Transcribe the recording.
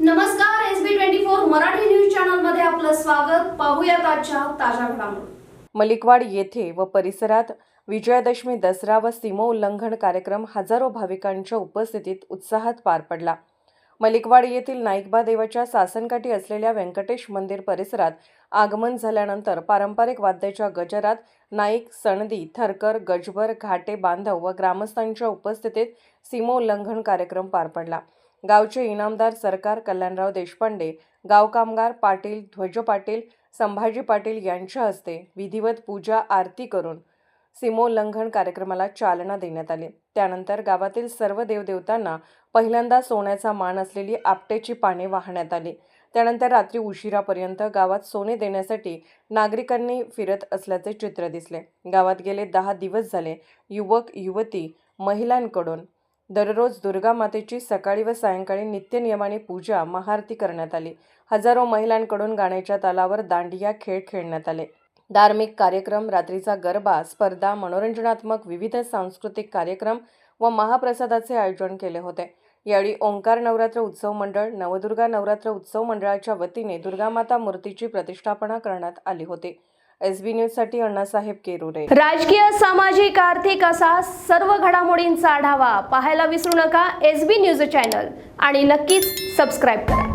नमस्कार S B twenty four Marathi news चॅनलमध्ये आपलं स्वागत. पाहूया आजच्या ताज्या घडामोडी. मलिकवाड येथे व परिसरात विजयादशमी दसरा व सीमोल्लंघन कार्यक्रम हजारो भाविकांच्या उपस्थितीत उत्साहात पार पडला. मलिकवाड येथील नाईकबा देवाच्या सासनकाठी असलेल्या व्यंकटेश मंदिर परिसरात आगमन झाल्यानंतर पारंपरिक वाद्याच्या गजरात नाईक सणदी थरकर गजबर घाटे बांधव व ग्रामस्थांच्या उपस्थितीत सीमोल्लंघन कार्यक्रम पार पडला. गावचे इनामदार सरकार कल्याणराव देशपांडे गाव कामगार पाटील ध्वज पाटील संभाजी पाटील यांच्या हस्ते विधिवत पूजा आरती करून सीमोल्लंघन कार्यक्रमाला चालना देण्यात आली. त्यानंतर गावातील सर्व देवदेवतांना पहिल्यांदा सोन्याचा मान असलेली आपटेची पाने वाहण्यात आली. त्यानंतर रात्री उशिरापर्यंत गावात सोने देण्यासाठी नागरिकांनी फिरत असल्याचे चित्र दिसले. गावात गेले दहा दिवस झाले युवक युवती महिलांकडून दररोज दुर्गा मातेची सकाळी व सायंकाळी नित्यनियमाने पूजा महाआरती करण्यात आली. हजारो महिलांकडून गाण्याच्या तालावर दांडिया खेळ खेळण्यात आले. धार्मिक कार्यक्रम रात्रीचा गरबा स्पर्धा मनोरंजनात्मक विविध सांस्कृतिक कार्यक्रम व महाप्रसादाचे आयोजन केले होते. यावेळी ओंकार नवरात्र उत्सव मंडळ नवदुर्गा नवरात्र उत्सव मंडळाच्या वतीने दुर्गामाता मूर्तीची प्रतिष्ठापना करण्यात आली होती. एस बी न्यूजसाठी अण्णासाहेब केरुरे. राजकीय सामाजिक आर्थिक असा सर्व घडामोडींचा आढावा पाहायला विसरू नका एस बी न्यूज चॅनल आणि नक्कीच सबस्क्राईब करा.